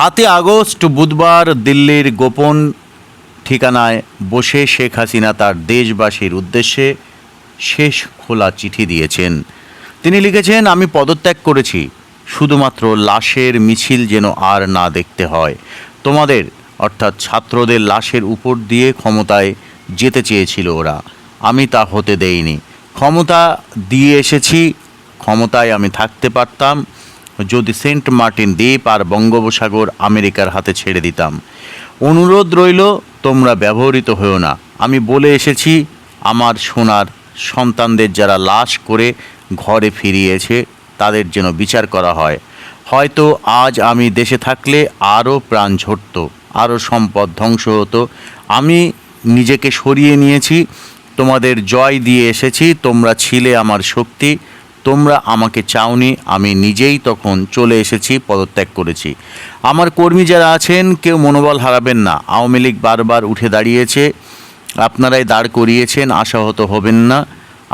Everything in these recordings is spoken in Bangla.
সাতই আগস্ট, বুধবার দিল্লির গোপন ঠিকানায় বসে শেখ হাসিনা তার দেশবাসীর উদ্দেশ্যে শেষ খোলা চিঠি দিয়েছেন। তিনি লিখেছেন, আমি পদত্যাগ করেছি, শুধুমাত্র লাশের মিছিল যেন আর না দেখতে হয়। তোমাদের, অর্থাৎ ছাত্রদের লাশের উপর দিয়ে ক্ষমতায় যেতে চেয়েছিল ওরা। আমি তা হতে দেইনি। ক্ষমতা দিয়ে এসেছি, ক্ষমতায় আমি থাকতে পারতাম। যদি সেন্ট মার্টিন দ্বীপ আর বঙ্গোপসাগর আমেরিকার হাতে ছেড়ে দিতাম। অনুরোধ রইল, তোমরা ব্যবহৃত হও না। আমি বলে এসেছি, আমার সোনার সন্তানদের যারা লাশ করে ঘরে ফিরিয়েছে, তাদের যেন বিচার করা হয়। হয়তো আজ আমি দেশে থাকলে আরও প্রাণ ঝরত, আরও সম্পদ ধ্বংস হতো। আমি নিজেকে সরিয়ে নিয়েছি, তোমাদের জয় দিয়ে এসেছি, তোমরা ছিলে আমার শক্তি তোমরা আমাকে চাওনি, আমি নিজেই তখন চলে এসেছি, পদত্যাগ করেছি। আমার কর্মী যারা আছেন, কেউ মনোবল হারাবেন না। আওয়ামী লীগ বারবার উঠে দাঁড়িয়েছে, আপনারাই দাঁড় করিয়েছেন, আশাহত হবেন না।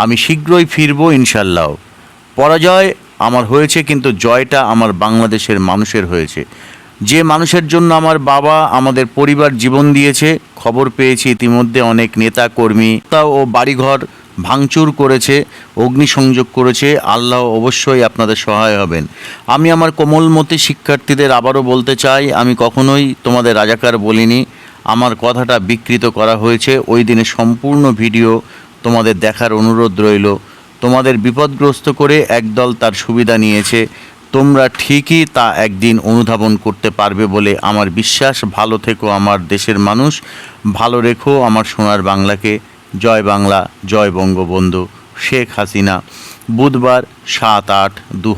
আমি শীঘ্রই ফিরবো ইনশাল্লাহ পরাজয় আমার হয়েছে, কিন্তু জয়টা আমার বাংলাদেশের মানুষের হয়েছে। যে মানুষের জন্য আমার বাবা আমাদের পরিবার জীবন দিয়েছে, খবর পেয়েছি ইতিমধ্যে অনেক নেতা কর্মী, ও বাড়িঘর ভাঙচুর করেছে, অগ্নিসংযোগ করেছে, আল্লাহ অবশ্যই আপনাদের সহায় হবেন। আমি আমার কোমলমতি শিক্ষার্থীদের আবারও বলতে চাই, আমি কখনোই তোমাদের রাজাকার বলিনি, আমার কথাটা বিকৃত করা হয়েছে, ওই দিনে সম্পূর্ণ ভিডিও তোমাদের দেখার অনুরোধ রইল। তোমাদের বিপদগ্রস্ত করে একদল তার সুবিধা নিয়েছে, তোমরা ঠিকই তা একদিন অনুধাবন করতে পারবে বলে আমার বিশ্বাস। ভালো থেকো আমার দেশের মানুষ, ভালো রেখো আমার সোনার বাংলাকে। জয় বাংলা জয় বঙ্গবন্ধু শেখ হাসিনা বুধবার সাত আট দু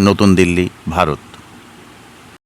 নতুন দিল্লি ভারত।